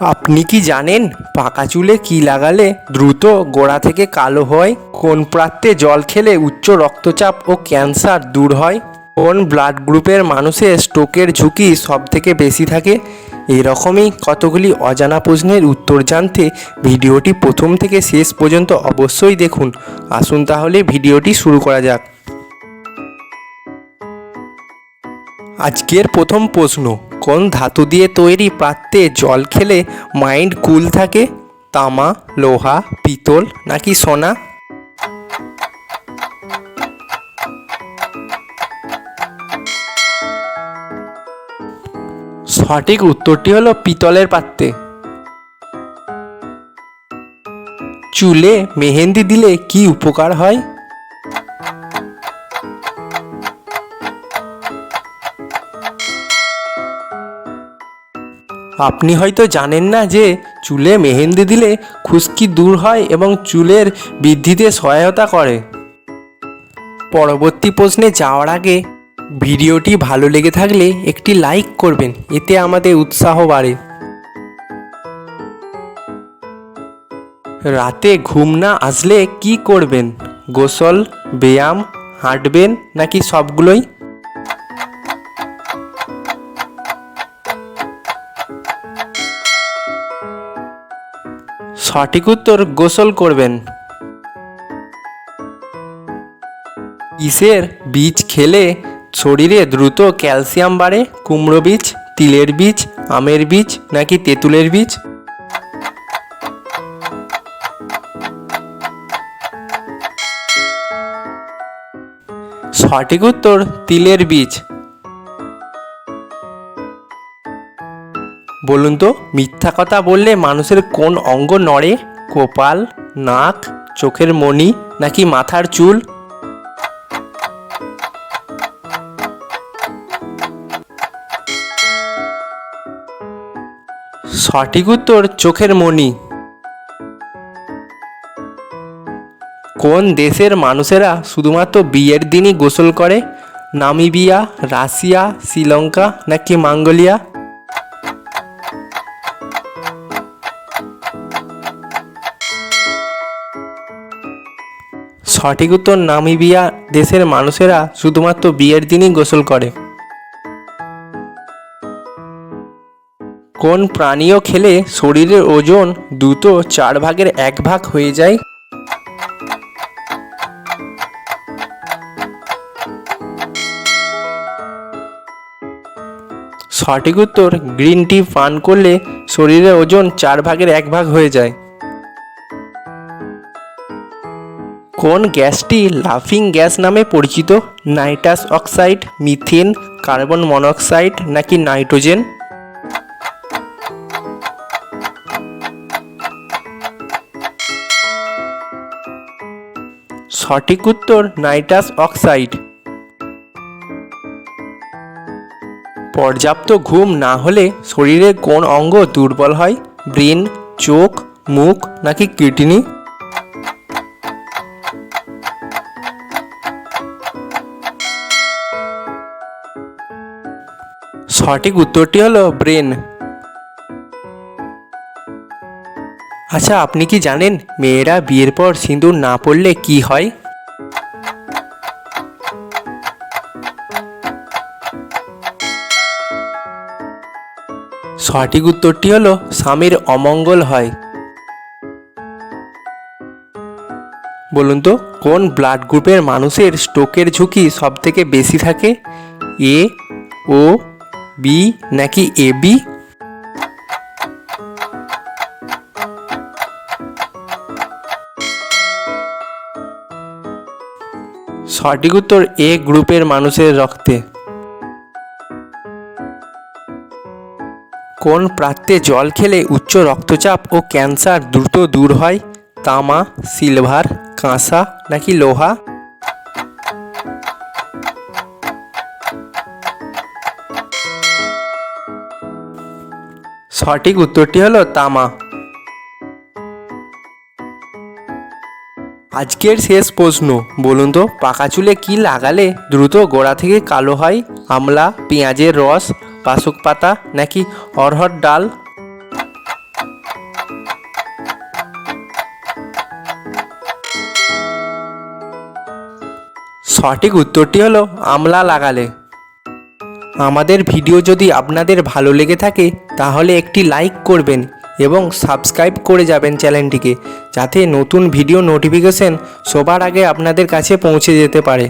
আপনি কি জানেন পাকা চুলে কি লাগালে দ্রুত গোড়া থেকে কালো হয়? কোন প্রাত্যে জল খেলে উচ্চ রক্তচাপ ও ক্যান্সার দূর হয়? কোন ব্লাড গ্রুপের মানুষের স্ট্রোকের ঝুঁকি সব থেকে বেশি থাকে? এরকমই কতগুলি অজানা প্রশ্নের উত্তর জানতে ভিডিওটি প্রথম থেকে শেষ পর্যন্ত অবশ্যই দেখুন। আসুন তাহলে ভিডিওটি শুরু করা যাক। আজকের প্রথম প্রশ্ন, কোন ধাতু দিয়ে তৈরি পাত্রে জল খেলে মাইন্ড কুল থাকে? তামা, লোহা, পিতল নাকি সোনা? সঠিক উত্তরটি হলো পিতলের পাত্রে। চুলে মেহেন্দি দিলে কি উপকার হয়? আপনি হয়তো জানেন না যে চুলে মেহেন্দি দিলে খুশকি দূর হয় এবং চুলের বৃদ্ধিতে সহায়তা করে। পরবর্তী প্রশ্নে যাওয়ার আগে ভিডিওটি ভালো লেগে থাকলে একটি লাইক করবেন, এতে আমাদের উৎসাহ বাড়ে। রাতে ঘুম না আসলে কি করবেন? গোসল, ব্যায়াম, হাঁটবেন নাকি সবগুলোই সঠিক উত্তর গোসল করবেন। কিসের বীজ খেলে শরীরে দ্রুত ক্যালসিয়াম বাড়ে? কুমড়ো বীজ, তিলের বীজ, আমের বীজ নাকি তেঁতুলের বীজ? সঠিক উত্তর তিলের বীজ। বলুন তো, মিথ্যা কথা বললে মানুষের কোন অঙ্গ নড়ে? কপাল, নাক, চোখের মণি নাকি মাথার চুল? সঠিক উত্তর, চোখের মণি। কোন দেশের মানুষেরা শুধুমাত্র বিয়ের দিনই গোসল করে? নামিবিয়া, রাশিয়া, শ্রীলঙ্কা নাকি মঙ্গোলিয়া? সঠিক উত্তর নামিবিয়া দেশের মানুষেরা শুধুমাত্র বিয়ের দিনই গোসল করে। কোন প্রাণীও খেলে শরীরের ওজন দ্রুত চার ভাগের এক ভাগ হয়ে যায়? সঠিক উত্তর গ্রিন টি পান করলে শরীরের ওজন চার ভাগের এক ভাগ হয়ে যায়। কোন গ্যাসটি লাফিং গ্যাস নামে পরিচিত? Nitrous oxide, methane, carbon monoxide নাকি নাইট্রোজেন? সঠিক উত্তর, নাইট্রাস অক্সাইড। পর্যাপ্ত ঘুম না হলে শরীরের কোন অঙ্গ দুর্বল হয়? ব্রেন, চোখ, মুখ নাকি কিডনি? সঠিক উত্তরটি হলো ব্রেন। আচ্ছা আপনি কি জানেন মেয়েরা বিয়ের পর সিঁদুর না পড়লে কি হয়? সঠিক উত্তরটি হলো স্বামীর অমঙ্গল হয়। বলুন তো, কোন ব্লাড গ্রুপের মানুষের স্ট্রোকের ঝুঁকি সব থেকে বেশি থাকে? এ, ও বি নাকি এ বি সঠিক উত্তর এ গ্রুপের মানুষের রক্তে। কোন প্রান্তে জল খেলে উচ্চ রক্তচাপ ও ক্যান্সার দ্রুত দূর হয়? তামা, সিলভার, কাঁসা নাকি লোহা? সঠিক উত্তরটি হলো তামা। আজকের শেষ প্রশ্ন, বলুন তো, পাকা চুলে কী লাগালে দ্রুত গোড়া থেকে কালো হয়? আমলা, পেঁয়াজের রস পাশুক পাতা, নাকি অরহর ডাল? সঠিক উত্তরটি হলো, আমলা লাগালে। আমাদের ভিডিও যদি আপনাদের ভালো লেগে থাকে, তাহলে একটি লাইক করবেন এবং সাবস্ক্রাইব করে যাবেন চ্যানেলটিকে, যাতে নতুন ভিডিও নোটিফিকেশন সবার আগে আপনাদের কাছে পৌঁছে যেতে পারে।